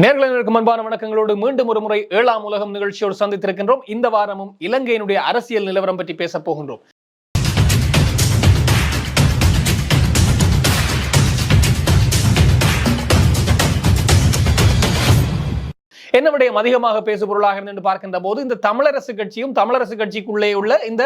நேர்களுக்கு அன்பான வணக்கங்களோடு மீண்டும் ஒரு முறை ஏழாம் உலகம் நிகழ்ச்சியோடு சந்தித்திருக்கின்றோம். இந்த வாரமும் இலங்கையினுடைய அரசியல் நிலவரம் பற்றி பேசப் போகின்றோம். என்ன விடயம் அதிகமாக பேசு பொருளாக இருந்து என்று பார்க்கின்ற போது இந்த தமிழரசு கட்சியும் தமிழரசு கட்சிக்குள்ளே உள்ள இந்த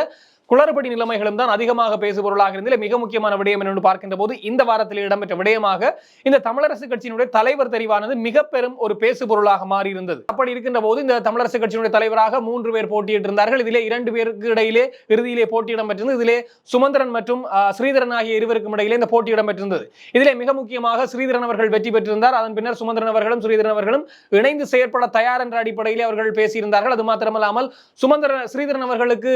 குளறுபடி நிலைமைகளும் தான் அதிகமாக பேசுபொருளாக இருந்ததில் மிக முக்கியமான விடயம் என்று பார்க்கின்ற போது இந்த வாரத்தில் இடம்பெற்ற விடயமாக இந்த தமிழரசு கட்சியினுடைய தலைவர் தெரிவானது மிக பெரும் ஒரு பேசுபொருளாக மாறி இருந்தது அப்படி இருக்கின்ற போது இந்த தமிழரசு கட்சியினுடைய தலைவராக மூன்று பேர் போட்டியிட்டு இருந்தார்கள் இதிலே இரண்டு பேருக்கு இடையிலே இறுதியிலே போட்டி இடம்பெற்றிருந்தது. இதிலே சுமந்திரன் மற்றும் ஸ்ரீதரன் ஆகிய இருவருக்கும் இடையிலே இந்த போட்டி இடம்பெற்றிருந்தது. இதிலே மிக முக்கியமாக ஸ்ரீதரன் அவர்கள் வெற்றி பெற்றிருந்தார். அதன் பின்னர் சுமந்திரன் அவர்களும் ஸ்ரீதரன் அவர்களும் இணைந்து செயற்பட தயார் என்ற அடிப்படையிலே அவர்கள் பேசியிருந்தார்கள். அது மாத்திரமல்லாமல் சுமந்திரன் ஸ்ரீதரன் அவர்களுக்கு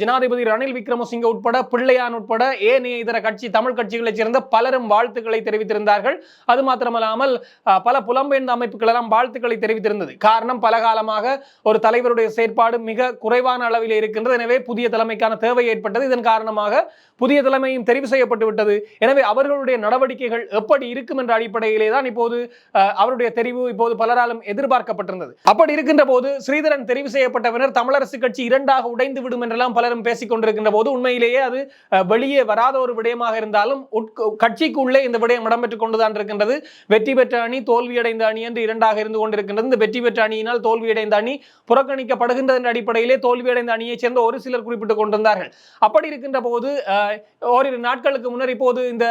ஜனாதிபதி ஜனாதிபதி ரணில் விக்ரமசிங்க உட்பட பிள்ளையான் உட்பட ஏனைய இதர கட்சி தமிழ் கட்சிகளைச் சேர்ந்த பலரும் வாழ்த்துக்களை தெரிவித்திருந்தார்கள். அது மாத்திரமல்லாமல் பல புலம்பெயர்ந்த அமைப்புகள் எல்லாம் வாழ்த்துக்களை தெரிவித்திருந்தது. காரணம் பல காலமாக ஒரு தலைவருடைய செயற்பாடு மிக குறைவான அளவில் இருக்கின்றது. எனவே புதிய தலைமைக்கான தேவை ஏற்பட்டது. இதன் காரணமாக புதிய தலைமையும் தெரிவு செய்யப்பட்டு விட்டது. எனவே அவர்களுடைய நடவடிக்கைகள் எப்படி இருக்கும் என்ற அடிப்படையிலே தான் இப்போது அவருடைய தெரிவு இப்போது பலராலும் எதிர்பார்க்கப்பட்டிருந்தது. அப்படி இருக்கின்ற போது ஸ்ரீதரன் தெரிவு செய்யப்பட்ட பின்னர் தமிழரசு கட்சி இரண்டாக உடைந்து விடும் என்றெல்லாம் பலரும் பேசி பேசிக்கொண்டிருக்கின்ற போது உண்மையிலேயே அது வெளியே வராத ஒரு விடயமாக இருந்தாலும் கட்சிக்குள்ளே இந்த விடயம் இடம்பெற்றுக் கொண்டுதான் இருக்கின்றது. வெற்றி பெற்ற அணி தோல்வியடைந்த அணி என்று இரண்டாக இருந்து கொண்டிருக்கின்றது. இந்த வெற்றி பெற்ற அணியினால் தோல்வியடைந்த அணி புறக்கணிக்கப்படுகின்றது என்ற அடிப்படையிலே தோல்வியடைந்த அணியைச் சேர்ந்த ஒரு சிலர் குறிப்பிட்டுக் கொண்டிருந்தார்கள். அப்படி இருக்கின்ற போது ஓரிரு நாட்களுக்கு முன்னர் இப்போது இந்த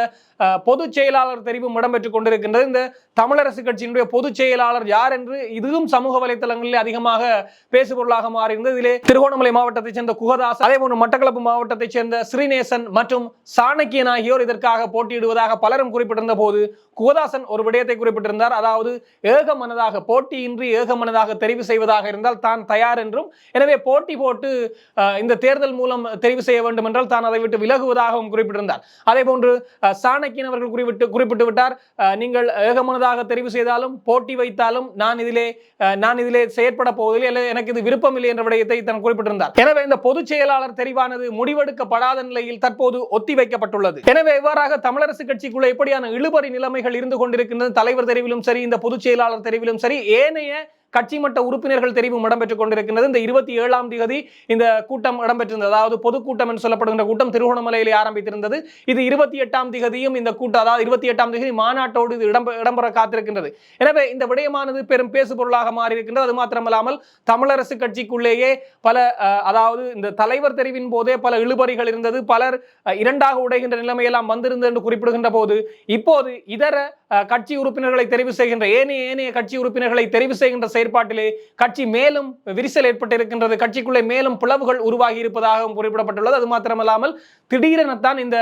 பொதுச் செயலாளர் தெரிவும் இடம்பெற்றுக் கொண்டிருக்கின்றது. இந்த தமிழரசு கட்சியினுடைய பொதுச் செயலாளர் யார் என்று இதுவும் சமூக வலைதளங்களில் அதிகமாக பேசுபொருளாக மாறியிருந்தது இதிலே திருகோணமலை மாவட்டத்தைச் சேர்ந்த குகதாஸ் அதே போன்று மட்டக்களப்பு மாவட்டத்தைச் சேர்ந்த ஸ்ரீநேசன் மற்றும் சாணக்கியன் ஆகியோர் இதற்காக போட்டியிடுவதாக பலரும் குறிப்பிட்டிருந்த போது கோதாசன் ஒரு விடயத்தை குறிப்பிட்டிருந்தார். அதாவது ஏகமனதாக போட்டியின்றி ஏகமனதாக தெரிவு செய்வதாக இருந்தால் தான் தயார் என்றும் எனவே போட்டி போட்டு இந்த தேர்தல் மூலம் தெரிவு செய்ய வேண்டும் என்றால் தான் அதை விட்டு விலகுவதாகவும் குறிப்பிட்டிருந்தார். அதே போன்று சாணக்கியன் அவர்கள் குறிப்பிட்டு குறிப்பிட்டு விட்டார் நீங்கள் ஏகமனதாக தெரிவு செய்தாலும் போட்டி வைத்தாலும் நான் இதிலே நான் இதிலே செயற்பட போவதில்லை எனக்கு இது விருப்பமில்லை என்ற விடயத்தை தன் குறிப்பிட்டிருந்தார். எனவே இந்த பொதுச் செயலாளர் தெரிவானது முடிவெடுக்கப்படாத நிலையில் தற்போது ஒத்தி வைக்கப்பட்டுள்ளது. எனவே இவ்வாறாக தமிழரசு கட்சிக்குள்ள எப்படியான இழுபறி நிலைமைகள் இருந்து கொண்டிருக்கின்றது தலைவர் தெரிவிலும் சரி இந்த பொதுச் செயலாளர் தெரிவிலும் சரி ஏனைய கட்சி மட்ட உறுப்பினர்கள் தெரிவும் இடம்பெற்றுக் கொண்டிருக்கின்றது. இந்த இருபத்தி ஏழாம் தேதி இந்த கூட்டம் இடம்பெற்றிருந்தது. அதாவது பொதுக்கூட்டம் என்று சொல்லப்படுகின்ற கூட்டம் திருகோணமலையிலே ஆரம்பித்திருந்தது. இது இருபத்தி எட்டாம் திகதியும் இந்த கூட்டம் அதாவது இருபத்தி எட்டாம் தேதி மாநாட்டோடு இது இடம்பெற காத்திருக்கின்றது. எனவே இந்த விடயமானது பெரும் பேசு பொருளாக மாறி அது மாத்திரமல்லாமல் தமிழரசு கட்சிக்குள்ளேயே பல அஹ், அதாவது இந்த தலைவர் தெரிவின் போதே பல இழுபறிகள் இருந்தது. பலர் இரண்டாக உடைகின்ற நிலைமையெல்லாம் வந்திருந்தது என்று குறிப்பிடுகின்ற போது இப்போது இதர கட்சி உறுப்பினர்களை தெரிவு செய்கின்ற ஏனைய ஏனைய கட்சி உறுப்பினர்களை தெரிவு செய்கின்ற செயற்பாட்டிலே கட்சி மேலும் விரிசல் ஏற்பட்டிருக்கின்றது. கட்சிக்குள்ளே மேலும் பிளவுகள் உருவாகி இருப்பதாகவும் குறிப்பிடப்பட்டுள்ளது. அது மாத்திரமல்லாமல் திடீரெனத்தான் இந்த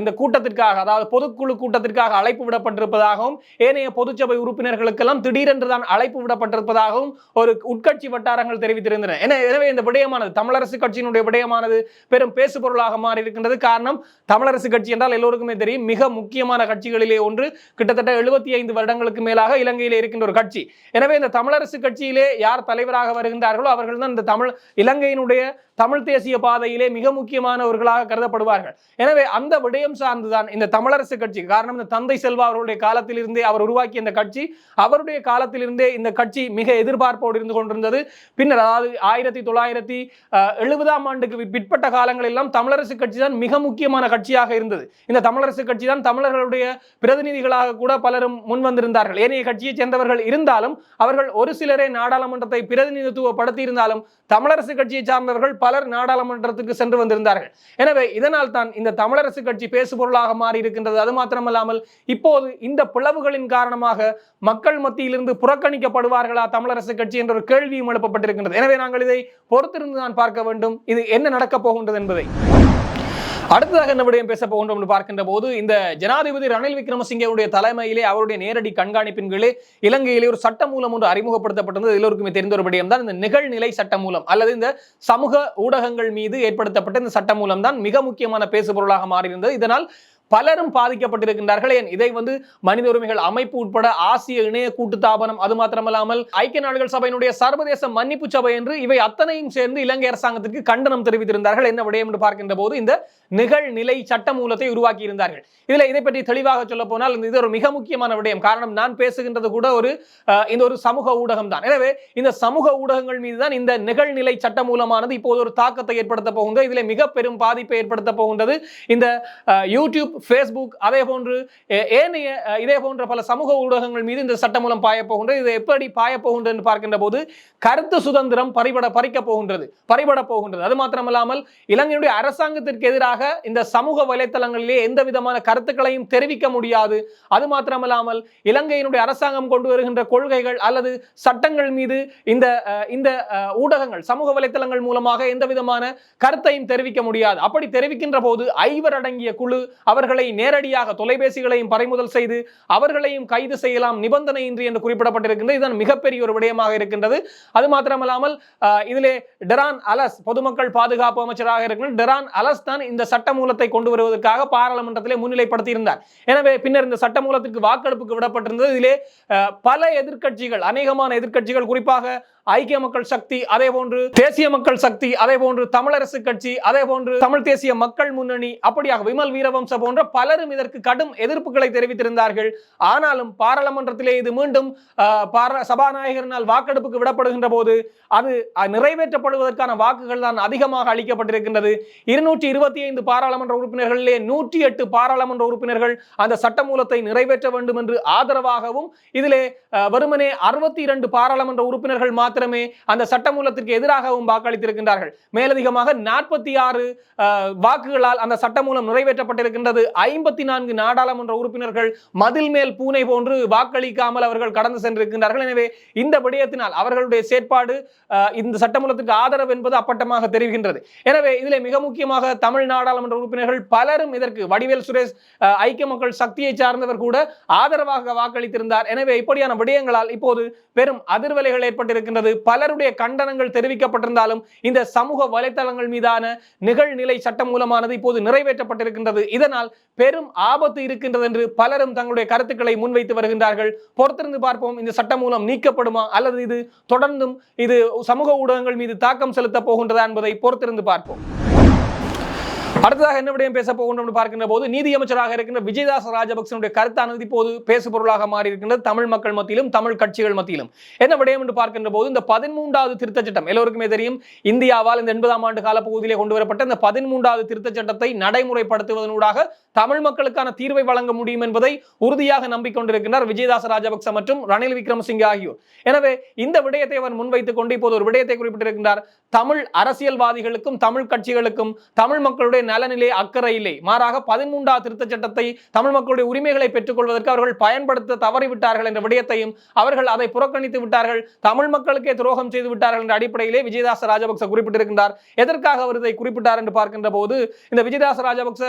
இந்த கூட்டத்திற்காக அதாவது பொதுக்குழு கூட்டத்திற்காக அழைப்பு விடப்பட்டிருப்பதாகவும் ஏனைய பொதுச்சபை உறுப்பினர்களுக்கெல்லாம் திடீரென்று தான் அழைப்பு விடப்பட்டிருப்பதாகவும் ஒரு உட்கட்சி வட்டாரங்கள் தெரிவித்திருந்தன. எனவே இந்த விடயமானது தமிழரசு கட்சியினுடைய விடயமானது பெரும் பேசுபொருளாக மாறி இருக்கின்றது காரணம் தமிழரசு கட்சி என்றால் எல்லோருக்குமே தெரியும் மிக முக்கியமான கட்சிகளிலே ஒன்று கிட்டத்தட்ட எழுபத்தி ஐந்து வருடங்களுக்கு மேலாக இலங்கையில் இருக்கின்ற ஒரு கட்சி. எனவே இந்த தமிழரசு கட்சியிலே யார் தலைவராக வருகின்றார்களோ அவர்கள் தான் இந்த தமிழ் இலங்கையினுடைய தமிழ் தேசிய பாதையிலே மிக முக்கியமானவர்களாக கருதப்படுவார்கள். எனவே அந்த விடயம் சார்ந்துதான் இந்த தமிழரசு கட்சி. காரணம் இந்த தந்தை செல்வா அவர்களுடைய காலத்திலிருந்தே அவர் உருவாக்கிய இந்த கட்சி. அவருடைய காலத்திலிருந்தே இந்த கட்சி மிக எதிர்பார்ப்போடு இருந்து கொண்டிருந்தது. பின்னர் அதாவது ஆயிரத்தி தொள்ளாயிரத்தி எழுபதாம் ஆண்டுக்கு பிற்பட்ட காலங்களெல்லாம் தமிழரசு கட்சி தான் மிக முக்கியமான கட்சியாக இருந்தது. இந்த தமிழரசு கட்சி தான் தமிழர்களுடைய பிரதிநிதிகளாக கூட பலரும் முன் வந்திருந்தார்கள். ஏனைய கட்சியைச் சேர்ந்தவர்கள் இருந்தாலும் அவர்கள் ஒரு சிலரே நாடாளுமன்றத்தை பிரதிநிதித்துவப்படுத்தி இருந்தாலும் தமிழரசு கட்சியை சார்ந்தவர்கள் பலர் நாடாளுமன்றத்துக்கு சென்று வந்திருந்தார்கள். எனவே இதனால் தான் இந்த தமிழரசு கட்சி பேசுபொருளாக மாறி இருக்கின்றது அது மாத்திரமல்லாமல் இப்போது இந்த பிளவுகளின் காரணமாக மக்கள் மத்தியிலிருந்து புறக்கணிக்கப்படுவார்களா தமிழரசு கட்சி என்ற ஒரு கேள்வியும் எழுப்பப்பட்டிருக்கின்றது. எனவே நாங்கள் இதை பொறுத்திருந்து தான் பார்க்க வேண்டும். இது என்ன நடக்கப் போகின்றது என்பதை. அடுத்ததாக என்ன விடயம் பேச போகின்றோம் என்று பார்க்கின்ற போது இந்த ஜனாதிபதி ரணில் விக்ரமசிங்கவுடைய தலைமையிலே அவருடைய நேரடி கண்காணிப்பின் கீழே இலங்கையிலே ஒரு சட்ட மூலம் ஒன்று அறிமுகப்படுத்தப்பட்டது எல்லோருக்குமே தெரிந்த ஒரு விடயம் தான் இந்த நிகழ்நிலை சட்ட மூலம் அல்லது இந்த சமூக ஊடகங்கள் மீது ஏற்படுத்தப்பட்ட இந்த சட்ட மூலம் தான் மிக முக்கியமான பேசுபொருளாக மாறியிருந்தது. இதனால் பலரும் பாதிக்கப்பட்டிருக்கின்றார்கள். ஏன் இதை வந்து மனித உரிமைகள் அமைப்பு உட்பட ஆசிய இணைய கூட்டுத்தாபனம் அது மாத்திரமல்லாமல் ஐக்கிய நாடுகள் சபையினுடைய சர்வதேச மன்னிப்பு சபை என்று இவை அத்தனையும் சேர்ந்து இலங்கை அரசாங்கத்திற்கு கண்டனம் தெரிவித்திருந்தார்கள். என்ன விடயம் என்று பார்க்கின்ற போது இந்த நிகழ்நிலை சட்ட மூலத்தை உருவாக்கி இருந்தார்கள் இதுல இதை பற்றி தெளிவாக சொல்ல போனால் இது ஒரு மிக முக்கியமான விடயம். காரணம் நான் பேசுகின்றது கூட ஒரு அஹ், இந்த ஒரு சமூக ஊடகம் தான் எனவே இந்த சமூக ஊடகங்கள் மீது தான் இந்த நிகழ்நிலை சட்ட மூலமானது இப்போது ஒரு தாக்கத்தை ஏற்படுத்த போகின்றது. இதில் மிக பெரும் பாதிப்பை ஏற்படுத்த போகின்றது. இந்த யூடியூப் யூடியூப் ஃபேஸ்புக் அதே போன்று ஏனைய இதே போன்ற பல சமூக ஊடகங்கள் மீது இந்த சட்டம் மூலம் பாய போகின்றது. இது எப்படி பாய போகின்றது என்று பார்க்கின்ற போது கருத்து சுதந்திரம் பறிபட பறிக்க போகின்றது. பறிபட போகின்றது. அது மாத்திரமல்லாமல் இலங்கையுடைய அரசாங்கத்திற்கு எதிராக இந்த சமூக வலைத்தளங்களிலே எந்த விதமான கருத்துக்களையும் தெரிவிக்க முடியாது. அது மாத்திரமல்லாமல் இலங்கையினுடைய அரசாங்கம் கொண்டு வருகின்ற கொள்கைகள் அல்லது சட்டங்கள் மீது இந்த இந்த ஊடகங்கள் சமூக வலைத்தளங்கள் மூலமாக எந்த விதமான கருத்தையும் தெரிவிக்க முடியாது. அப்படி தெரிவிக்கின்ற போது ஐவர் அடங்கிய குழு அவர் அவர்களை நேரடியாக தொலைபேசிகளையும் பறிமுதல் செய்து அவர்களையும் கைது செய்யலாம் நிபந்தனையின்றி என்று குறிப்பிடப்பட்டிருக்கின்றது. இதன் மிகப்பெரிய ஒரு விடயமாக இருக்கின்றது. அது மாத்திரமல்லாமல் இதிலே டெரான் அலஸ் பொதுமக்கள் பாதுகாப்பு அமைச்சராக இருக்கின்ற டெரான் அலஸ் தான் இந்த சட்ட மூலத்தை கொண்டு வருவதற்காக பாராளுமன்றத்திலே முன்னிலைப்படுத்தியிருந்தார். எனவே பின்னர் இந்த சட்ட மூலத்திற்கு வாக்கெடுப்புக்கு விடப்பட்டிருந்தது. இதிலே பல எதிர்க்கட்சிகள் அநேகமான எதிர்க்கட்சிகள் குறிப்பாக ஐக்கிய மக்கள் சக்தி அதே போன்று தேசிய மக்கள் சக்தி அதே போன்று தமிழரசு கட்சி அதே போன்று தமிழ் தேசிய மக்கள் முன்னணி அப்படியாக விமல் வீரவம்ச போன்ற பலரும் இதற்கு கடும் எதிர்ப்புகளை தெரிவித்திருந்தார்கள். ஆனாலும் பாராளுமன்றத்திலே இது மீண்டும் சபாநாயகரினால் வாக்கெடுப்புக்கு விடப்படுகின்ற போது அது நிறைவேற்றப்படுவதற்கான வாக்குகள் தான் அதிகமாக அளிக்கப்பட்டிருக்கின்றது. இருநூற்றி இருபத்தி ஐந்து பாராளுமன்ற உறுப்பினர்களிலே நூற்றி எட்டு பாராளுமன்ற உறுப்பினர்கள் அந்த சட்டமூலத்தை நிறைவேற்ற வேண்டும் என்று ஆதரவாகவும் இதிலே அஹ், வெறுமனே அறுபத்தி இரண்டு பாராளுமன்ற உறுப்பினர்கள் மாத்திரம் மாத்திரமே அந்த சட்டமூலத்திற்கு எதிராகவும் வாக்களித்திருக்கின்றார்கள். மேலதிகமாக நாற்பத்தி ஆறு வாக்குகளால் அந்த சட்டமூலம் நிறைவேற்றப்பட்டிருக்கின்றது. ஐம்பத்தி நான்கு நாடாளுமன்ற உறுப்பினர்கள் மதில் மேல் பூனை போன்று வாக்களிக்காமல் அவர்கள் கடந்து சென்றிருக்கின்றார்கள். எனவே இந்த விடயத்தினால் அவர்களுடைய செயற்பாடு இந்த சட்டமூலத்துக்கு ஆதரவு என்பது அப்பட்டமாக தெரிவிக்கின்றது எனவே இதிலே மிக முக்கியமாக தமிழ் நாடாளுமன்ற உறுப்பினர்கள் பலரும் இதற்கு வடிவேல் சுரேஷ் ஐக்கிய மக்கள் சக்தியை சார்ந்தவர் கூட ஆதரவாக வாக்களித்திருந்தார். எனவே இப்படியான விடயங்களால் இப்போது பெரும் அதிர்வலைகள் ஏற்பட்டிருக்கின்றது. பலருடைய கண்டனங்கள் தெரிவிக்கப்பட்டிருந்தாலும் இந்த சமூக வலைதளங்கள் மீதான நிகழ்நிலை சட்டம் மூலமானது இப்போது நிறைவேற்றப்பட்டிருக்கின்றது. இதனால் பெரும் ஆபத்து இருக்கின்றது என்று பலரும் தங்களுடைய கருத்துக்களை முன்வைத்து வருகின்றார்கள். பொறுத்திருந்து பார்ப்போம் இந்த சட்டம் மூலம் நீக்கப்படுமா அல்லது இது தொடர்ந்தும் இது சமூக ஊடகங்கள் மீது தாக்கம் செலுத்த போகின்றதா என்பதை பொறுத்திருந்து பார்ப்போம். அடுத்ததாக என்ன விடயம் பேச போகின்றோம் பார்க்கின்ற போது நீதி அமைச்சராக இருக்கின்ற விஜயதாச ராஜபக்சனுடைய கருத்தானது இப்போது பேசு பொருளாக மாறி இருக்கின்றது தமிழ் மக்கள் மத்தியிலும் தமிழ் கட்சிகள் மத்தியிலும். என்ன விடயம் என்று பார்க்கின்ற போது இந்த பதிமூன்றாவது திருத்த சட்டம் எல்லோருக்குமே தெரியும் இந்தியாவால் இந்த எண்பதாம் ஆண்டு கால பகுதியிலே கொண்டு வரப்பட்ட இந்த பதிமூன்றாவது திருத்த சட்டத்தை நடைமுறைப்படுத்துவதனூடாக தமிழ் மக்களுக்கான தீர்வை வழங்க முடியும் என்பதை உறுதியாக நம்பிக்கொண்டிருக்கின்றார் விஜயதாச ராஜபக்ச மற்றும் ரணில் விக்ரமசிங்கே ஆகியோர். எனவே இந்த விடயத்தை அவர் முன்வைத்துக் கொண்டு இப்போது ஒரு விடயத்தை குறிப்பிட்டிருக்கின்றார் தமிழ் அரசியல்வாதிகளுக்கும் தமிழ் கட்சிகளுக்கும் தமிழ் மக்களுடைய நலனிலே அக்கறை இல்லை. மாறாக பதிமூன்றாவது திருத்தச் சட்டத்தை தமிழ் மக்களுடைய உரிமைகளை பெற்றுக்கொள்வதற்கு அவர்கள் பயன்படுத்த தவறிவிட்டார்கள் என்ற விடயத்தையும் அவர்கள் அதை புறக்கணித்து விட்டார்கள். தமிழ் மக்களுக்கே துரோகம் செய்து விட்டார்கள் என்ற அடிப்படையிலே விஜயதாச ராஜபக்ச குறிப்பிட்டிருக்கின்றார் எதற்காக அவர் இதை குறிப்பிட்டார் என்று பார்க்கின்ற போது இந்த விஜயதாச ராஜபக்ச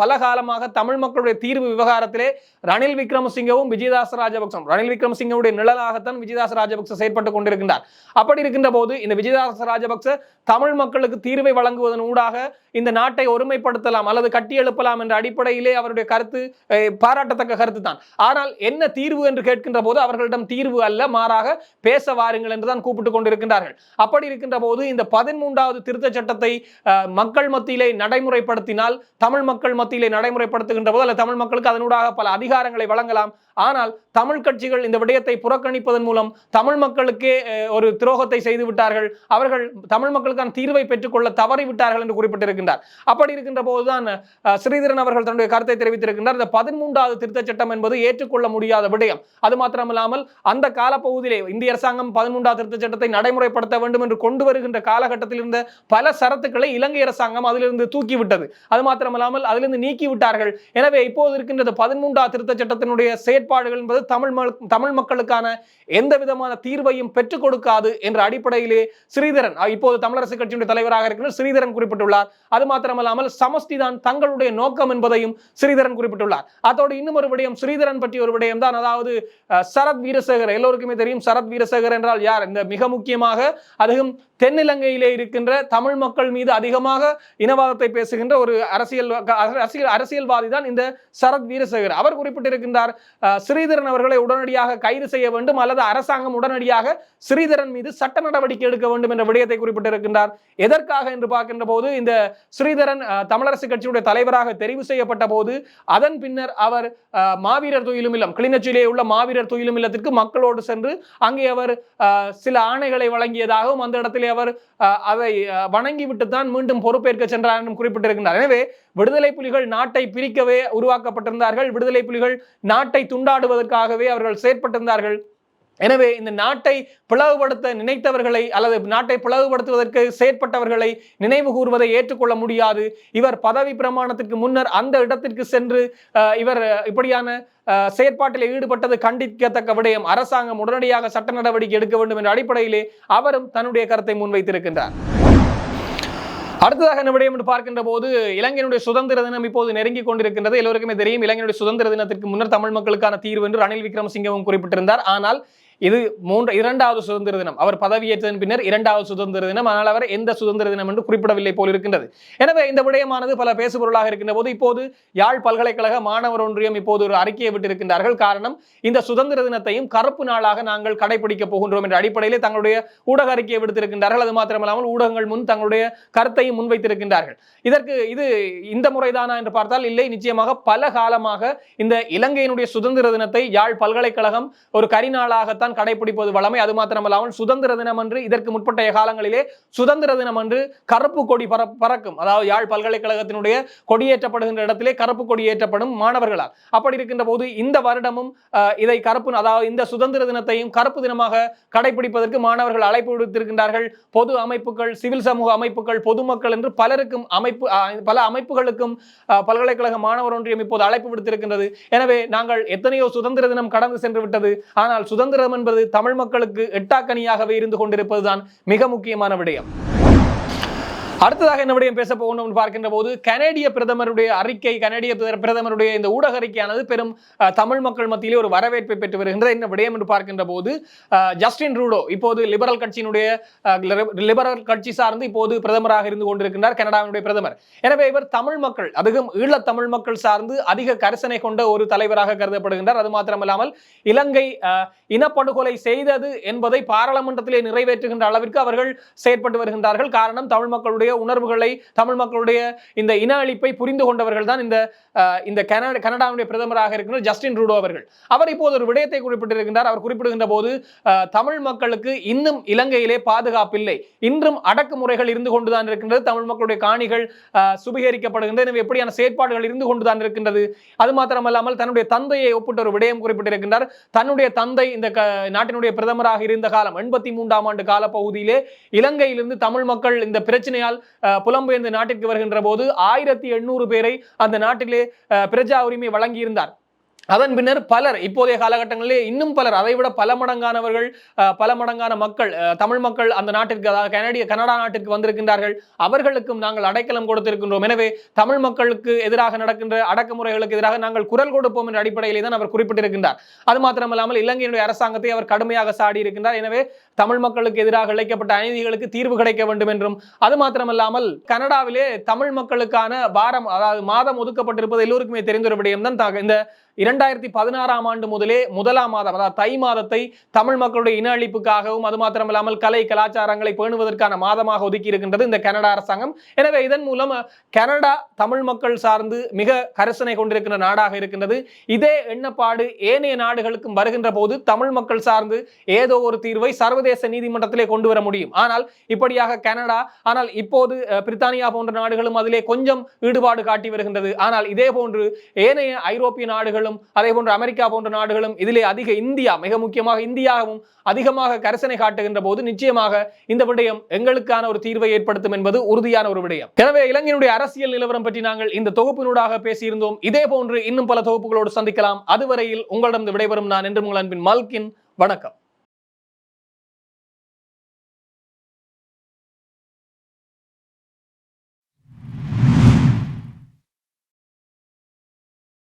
பல பல காலமாக தமிழ் மக்களுடைய தீர்வு விவகாரத்திலே ரணில் விக்ரமசிங்கவும் விஜயதாச ராஜபக்சம் ரணில் விக்ரமசிங்கவுடைய நிழலாகத்தான் விஜயதாச ராஜபக்ச செயற்பட்டுக் கொண்டிருக்கின்றார். அப்படி இருக்கின்ற போது இந்த விஜயதாச ராஜபக்ச தமிழ் மக்களுக்கு தீர்வை வழங்குவதன் ஊடாக இந்த நாட்டை ஒருமைப்படுத்தலாம் அல்லது கட்டி எழுப்பலாம் என்ற அடிப்படையிலே அவருடைய கருத்து பாராட்டத்தக்க கருத்து தான் ஆனால் என்ன தீர்வு என்று கேட்கின்ற போது அவர்களிடம் தீர்வு அல்ல மாறாக பேச வாருங்கள் என்றுதான் கூப்பிட்டுக் கொண்டிருக்கின்றார்கள். அப்படி இருக்கின்ற போது இந்த பதிமூன்றாவது திருத்த சட்டத்தை மக்கள் மத்தியிலே நடைமுறைப்படுத்தினால் தமிழ் மக்கள் மத்தியிலே நடைமுறை நடைமுறைப்படுத்துகின்ற போது அல்ல தமிழ் மக்களுக்கு அதனூடாக பல அதிகாரங்களை வழங்கலாம். ஆனால் தமிழ் கட்சிகள் இந்த விடயத்தை புறக்கணிப்பதன் மூலம் தமிழ் மக்களுக்கே ஒரு துரோகத்தை செய்து விட்டார்கள். அவர்கள் தமிழ் மக்களுக்கான தீர்வை பெற்றுக்கொள்ள தவறிவிட்டார்கள் என்று குறிப்பிட்டிருக்கின்றார். அப்படி இருக்கின்ற போதுதான் ஸ்ரீதரன் அவர்கள் தன்னுடைய கருத்தை தெரிவித்திருக்கின்றார். இந்த பதிமூன்றாவது திருத்தச் சட்டம் என்பது ஏற்றுக்கொள்ள முடியாத விடயம். அது மாத்திரமில்லாமல் அந்த காலப்பகுதியிலே இந்திய அரசாங்கம் பதிமூன்றாவது திருத்தச் சட்டத்தை நடைமுறைப்படுத்த வேண்டும் என்று கொண்டு வருகின்ற காலகட்டத்தில் இருந்த பல சரத்துக்களை இலங்கை அரசாங்கம் அதிலிருந்து தூக்கிவிட்டது. அது மாத்திரமில்லாமல் அதிலிருந்து நீக்கிவிட்டார் விட்டார்கள் எனவே இப்போது இருக்கின்ற பதிமூன்றாம் திருத்த சட்டத்தினுடைய செயற்பாடுகள் என்பது தமிழ் தமிழ் மக்களுக்கான எந்த விதமான தீர்வையும் பெற்றுக் கொடுக்காது என்ற அடிப்படையிலே ஸ்ரீதரன் இப்போது தமிழரசு கட்சியினுடைய தலைவராக இருக்கிற ஸ்ரீதரன் குறிப்பிட்டுள்ளார். அது மாத்திரமல்லாமல் சமஷ்டி தான் தங்களுடைய நோக்கம் என்பதையும் ஸ்ரீதரன் குறிப்பிட்டுள்ளார். அதோடு இன்னும் ஒரு விடயம் ஸ்ரீதரன் பற்றி ஒரு விடயம் தான். அதாவது சரத் வீரசேகர் எல்லோருக்குமே தெரியும் சரத் வீரசேகர் என்றால் யார்? இந்த மிக முக்கியமாக அதுவும் தென்னிலங்கையிலே இருக்கின்ற தமிழ் மக்கள் மீது அதிகமாக இனவாதத்தை பேசுகின்ற ஒரு அரசியல் அரசியல் அரசியல்வாதி தான் இந்த சரத் வீரசேகர். அவர் குறிப்பிட்டிருக்கின்றார் ஸ்ரீதரன் அவர்களை உடனடியாக கைது செய்ய வேண்டும் அல்லது அரசாங்கம் உடனடியாக ஸ்ரீதரன் மீது சட்ட நடவடிக்கை எடுக்க வேண்டும் என்ற விடயத்தை குறிப்பிட்டிருக்கின்றார். எதற்காக என்று பார்க்கின்ற போது இந்த ஸ்ரீதரன் தமிழரசு கட்சியுடைய தலைவராக தெரிவு செய்யப்பட்ட போது அதன் பின்னர் அவர் மாவீரர் துயிலும் இல்லம் கிளிநொச்சியிலே உள்ள மாவீரர் துயிலும் இல்லத்திற்கு மக்களோடு சென்று அங்கே அவர் சில ஆணைகளை வழங்கியதாகவும் அந்த இடத்திலே அவர் அதை அஹ், வணங்கிவிட்டு தான் மீண்டும் பொறுப்பேற்க சென்றார் என்றும் குறிப்பிட்டிருக்கின்றார். எனவே விடுதலை புலிகள் நாட்டை பிரிக்கவே உருவாக்கப்பட்டிருந்தார்கள். விடுதலை புலிகள் நாட்டை துண்டாடுவதற்காகவே அவர்கள் செயற்பட்டிருந்தார்கள். எனவே இந்த நாட்டை பிளவுபடுத்த நினைத்தவர்களை அல்லது நாட்டை பிளவுபடுத்துவதற்கு செயற்பட்டவர்களை நினைவு கூறுவதை ஏற்றுக்கொள்ள முடியாது. இவர் பதவி பிரமாணத்திற்கு முன்னர் அந்த இடத்திற்கு சென்று இவர் இப்படியான செயற்பாட்டில் ஈடுபட்டது கண்டிக்கத்தக்க விடயம். அரசாங்கம் உடனடியாக சட்ட நடவடிக்கை எடுக்க வேண்டும் என்ற அடிப்படையிலே அவரும் தன்னுடைய கருத்தை முன்வைத்திருக்கின்றார். அடுத்ததாக என்ன விடயம் என்று பார்க்கின்ற போது இலங்கையினுடைய சுதந்திர தினம் இப்போது நெருங்கி கொண்டிருக்கின்றது. எல்லோருக்குமே தெரியும் இலங்கையினுடைய சுதந்திர தினத்திற்கு முன்னர் தமிழ் மக்களுக்கான தீர்வு என்று ரணில் விக்ரமசிங்கவும் குறிப்பிட்டிருந்தார். ஆனால் இது மூன்று இரண்டாவது சுதந்திர தினம். அவர் பதவியேற்றதன் பின்னர் இரண்டாவது சுதந்திர தினம். ஆனால் அவர் எந்த சுதந்திர தினம் என்று குறிப்பிடவில்லை போல் இருக்கின்றது. எனவே இந்த விடயமானது பல பேசுபொருளாக இருக்கின்ற போது இப்போது யாழ் பல்கலைக்கழக மாணவர் ஒன்றியம் இப்போது ஒரு அறிக்கையை விட்டிருக்கின்றார்கள். காரணம் இந்த சுதந்திர தினத்தையும் கருப்பு நாளாக நாங்கள் கடைபிடிக்க போகின்றோம் என்ற அடிப்படையிலே தங்களுடைய ஊடக அறிக்கையை விடுத்திருக்கின்றார்கள். அது மாத்திரமல்லாமல் ஊடகங்கள் முன் தங்களுடைய கருத்தையும் முன்வைத்திருக்கின்றார்கள் இதற்கு இது இந்த முறைதானா என்று பார்த்தால் இல்லை. நிச்சயமாக பல காலமாக இந்த இலங்கையினுடைய சுதந்திர தினத்தை யாழ் பல்கலைக்கழகம் ஒரு கரிநாளாகத்தான் தான் கடைபிடிப்பது வளமை. அது மாத்திரமல்லாமல் சுதந்திர தினம் என்று இதற்கு முற்பட்டைய காலங்களிலே சுதந்திர தினம் என்று கருப்பு கொடி பற பறக்கும். அதாவது யாழ் பல்கலைக்கழகத்தினுடைய கொடியேற்றப்படுகின்ற இடத்திலே கருப்பு கொடி ஏற்றப்படும் மாணவர்களால். அப்படி இருக்கின்ற போது இந்த வருடமும் இதை கருப்பு அதாவது இந்த சுதந்திர தினத்தையும் கருப்பு தினமாக கடைபிடிப்பதற்கு மாணவர்கள் அழைப்பு விடுத்திருக்கின்றார்கள். பொது அமைப்புகள் சிவில் சமூக அமைப்புகள் பொதுமக்கள் என்று பலருக்கும் அமைப்பு பல அமைப்புகளுக்கும் பல்கலைக்கழக மாணவர் ஒன்றியம் இப்போது அழைப்பு விடுத்திருக்கின்றது. எனவே நாங்கள் எத்தனையோ சுதந்திர தினம் கடந்து சென்று விட்டது. ஆனால் சுதந்திரம் என்பது தமிழ் மக்களுக்கு எட்டாக்கனியாகவே இருந்து கொண்டிருப்பதுதான் மிக முக்கியமான விடயம். அடுத்ததாக என்ன விடயம் பேச போகணும் பார்க்கின்ற போது கனேடிய பிரதமருடைய அறிக்கை கனேடிய பிரதமருடைய இந்த ஊடக அறிக்கையானது பெரும் தமிழ் மக்கள் மத்தியிலே ஒரு வரவேற்பை பெற்று வருகின்றது என்ன விடயம் என்று பார்க்கின்ற போது ஜஸ்டின் ரூடோ இப்போது லிபரல் கட்சியினுடைய லிபரல் கட்சி சார்ந்து இப்போது பிரதமராக இருந்து கொண்டிருக்கின்றார் கனடாவினுடைய பிரதமர். எனவே இவர் தமிழ் மக்கள் அதிகம் ஈழத் தமிழ் மக்கள் சார்ந்து அதிக கரிசனை கொண்ட ஒரு தலைவராக கருதப்படுகின்றார். அது மாத்திரமல்லாமல் இலங்கை இனப்படுகொலை செய்தது என்பதை பாராளுமன்றத்திலே நிறைவேற்றுகின்ற அளவிற்கு அவர்கள் செயற்பட்டு வருகின்றார்கள். காரணம் தமிழ் மக்களுடைய மக்களுடைய உணர்வுகளை தமிழ் மக்களுடைய இந்த இன அழிப்பை புரிந்து கொண்டவர்கள் தான் இந்த இந்த கனடா கனடாவுடைய பிரதமராக இருக்கிற ஜஸ்டின் ரூடோ அவர்கள். அவர் இப்போது ஒரு விடயத்தை குறிப்பிட்டிருக்கின்றார். அவர் குறிப்பிடுகின்ற போது தமிழ் மக்களுக்கு இன்னும் இலங்கையிலே பாதுகாப்பில்லை. இன்றும் அடக்குமுறைகள் இருந்து கொண்டுதான் இருக்கின்றது. தமிழ் மக்களுடைய காணிகள் அஹ், சுபீகரிக்கப்படுகின்றன. எனவே எப்படியான செயற்பாடுகள் இருந்து கொண்டுதான் இருக்கின்றது? அது மாத்திரமல்லாமல் தன்னுடைய தந்தையை ஒப்பிட்ட ஒரு விடயம் குறிப்பிட்டிருக்கின்றார். தன்னுடைய தந்தை இந்த நாட்டினுடைய பிரதமராக இருந்த காலம் எண்பத்தி மூன்றாம் ஆண்டு கால பகுதியிலே இலங்கையிலிருந்து தமிழ் மக்கள் இந்த பிரச்சனையால் புலம்பெயர்ந்து நாட்டிற்கு வருகின்ற போது ஆயிரத்தி எண்ணூறு பேரை அந்த நாட்டிலே பிரஜா உரிமை வழங்கியிருந்தார். அதன் பின்னர் பலர் இப்போதைய காலகட்டங்களிலே இன்னும் பலர் அதைவிட பல மடங்கானவர்கள் பல மடங்கான மக்கள் தமிழ் மக்கள் அந்த நாட்டிற்கு அதாவது கனடிய கனடா நாட்டிற்கு வந்திருக்கின்றார்கள். அவர்களுக்கும் நாங்கள் அடைக்கலம் கொடுத்திருக்கின்றோம். எனவே தமிழ் மக்களுக்கு எதிராக நடக்கின்ற அடக்குமுறைகளுக்கு எதிராக நாங்கள் குரல் கொடுப்போம் என்ற அடிப்படையிலே தான் அவர் குறிப்பிட்டிருக்கின்றார். அது மாத்திரமல்லாமல் இலங்கையினுடைய அரசாங்கத்தை அவர் கடுமையாக சாடி இருக்கின்றார். எனவே தமிழ் மக்களுக்கு எதிராக இழைக்கப்பட்ட அநீதிகளுக்கு தீர்வு கிடைக்க வேண்டும் என்றும் அது மாத்திரமல்லாமல் கனடாவிலே தமிழ் மக்களுக்கான வாரம் அதாவது மாதம் ஒதுக்கப்பட்டிருப்பது எல்லோருக்குமே தெரிந்த ஒரு விடயம் தான் இந்த இரண்டாயிரத்தி பதினாறாம் ஆண்டு முதலே முதலாம் மாதம் அதாவது தை மாதத்தை தமிழ் மக்களுடைய இன அழிப்புக்காகவும் அது மாத்திரமில்லாமல் கலை கலாச்சாரங்களை பேணுவதற்கான மாதமாக ஒதுக்கி இருக்கின்றது இந்த கனடா அரசாங்கம். எனவே இதன் மூலம் கனடா தமிழ் மக்கள் சார்ந்து மிக கரிசனை கொண்டிருக்கின்ற நாடாக இருக்கின்றது. இதே எண்ணப்பாடு ஏனைய நாடுகளுக்கும் வருகின்ற போது தமிழ் மக்கள் சார்ந்து ஏதோ ஒரு தீர்வை சர்வதேச நீதிமன்றத்திலே கொண்டு வர முடியும். ஆனால் இப்படியாக கனடா ஆனால் இப்போது பிரித்தானியா போன்ற நாடுகளும் அதிலே கொஞ்சம் ஈடுபாடு காட்டி வருகின்றது. ஆனால் இதே போன்று ஏனைய ஐரோப்பிய நாடுகளும் அதே போன்று அமெரிக்கா போன்ற நாடுகளும் இதிலே அதிக இந்தியா மிக முக்கியமாக இந்தியாவும் அதிகமாக கரிசனை காட்டுகின்ற போது நிச்சயமாக இந்த விடயம் எங்களுக்கான ஒரு தீர்வை ஏற்படுத்தும் என்பது உறுதியான ஒரு விடயம். எனவே இலங்கையினுடைய அரசியல் நிலவரம் பற்றி நாங்கள் இந்த தொகுப்பினூடாக பேசியிருந்தோம். இதே போன்று இன்னும் பல தொகுப்புகளோடு சந்திக்கலாம். அதுவரையில் உங்களிடம் விடைபெறும் நான் என்று உங்கள் அன்பின் மல்கின். வணக்கம்.